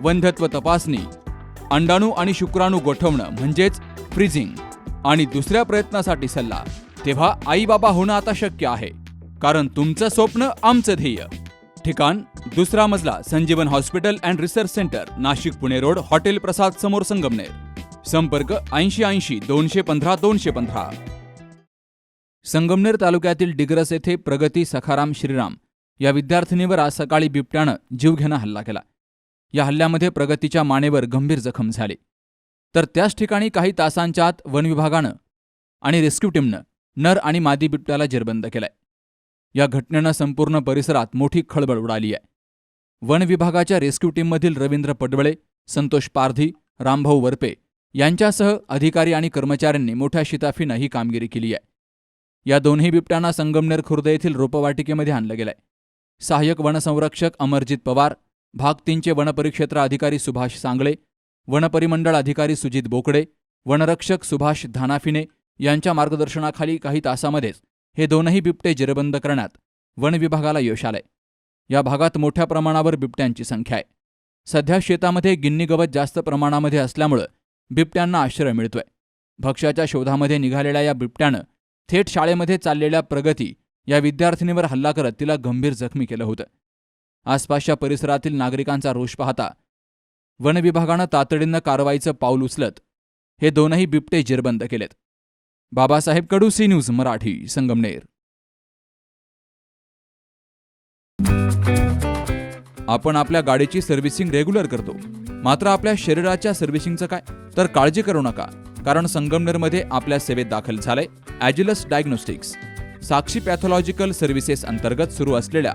वंध्यत्व तपासणी अंडाणू आणि शुक्राणू गोठवणं म्हणजेच फ्रीजिंग आणि दुसऱ्या प्रयत्नासाठी सल्ला. तेव्हा आई बाबा होणं आता शक्य आहे. कारण तुमचं स्वप्न आमचं ध्येय. ठिकाण दुसरा मजला Sanjeevan hospital and research centre Nashik Pune road hotel Prasad समोर संगमनेर. संपर्क ऐंशी ऐंशी दोनशे पंधरा दोनशे पंधरा. संगमनेर तालुक्यातील डिग्रस येथे प्रगती सखाराम श्रीराम या विद्यार्थिनीवर आज सकाळी बिबट्यानं जीवघेणा हल्ला केला. या हल्ल्यामध्ये प्रगतीच्या मानेवर गंभीर जखम झाली. तर त्याच ठिकाणी काही तासांच्या आत वनविभागानं आणि रेस्क्यू टीमनं नर आणि मादी बिबट्याला जेरबंद केलाय. या घटनेनं संपूर्ण परिसरात मोठी खळबळ उडाली आहे. वन विभागाच्या रेस्क्यू टीममधील रवींद्र पडवळे संतोष पारधी रामभाऊ वरपे यांच्यासह अधिकारी आणि कर्मचाऱ्यांनी मोठ्या शिताफीनं ही कामगिरी केली आहे. या दोन्ही बिबट्यांना संगमनेर खुर्द येथील रोपवाटिकेमध्ये आणलं गेलंय. सहाय्यक वनसंरक्षक अमरजित पवार भाग तीनचे वनपरिक्षेत्र अधिकारी सुभाष सांगळे वनपरिमंडळ अधिकारी सुजित बोकडे वनरक्षक सुभाष धानाफिने यांच्या मार्गदर्शनाखाली काही तासामध्येच हे दोनही बिबटे जेरबंद करण्यात वन विभागाला यश आलंय. या भागात मोठ्या प्रमाणावर बिबट्यांची संख्या आहे. सध्या शेतामध्ये गिन्नी गवत जास्त प्रमाणामध्ये असल्यामुळं बिबट्यांना आश्रय मिळतोय. भक्ष्याच्या शोधामध्ये निघालेल्या या बिबट्यानं थेट शाळेमध्ये चाललेल्या प्रगती या विद्यार्थिनीवर हल्ला करत तिला गंभीर जखमी केलं होतं. आसपासच्या परिसरातील नागरिकांचा रोष पाहता वन विभागानं तातडीनं कारवाईचं पाऊल उचलत हे दोनही बिबटे जेरबंद केलेत. Babasaheb Kadu C news Marathi Sangamner. आपण आपल्या गाडीची सर्व्हिसिंग रेग्युलर करतो. मात्र आपल्या शरीराच्या सर्व्हिसिंगचं काय? तर काळजी करू नका कारण संगमनेरमध्ये आपल्या सेवेत दाखल झालंय Agilus Diagnostics. Sakshi pathological services अंतर्गत सुरू असलेल्या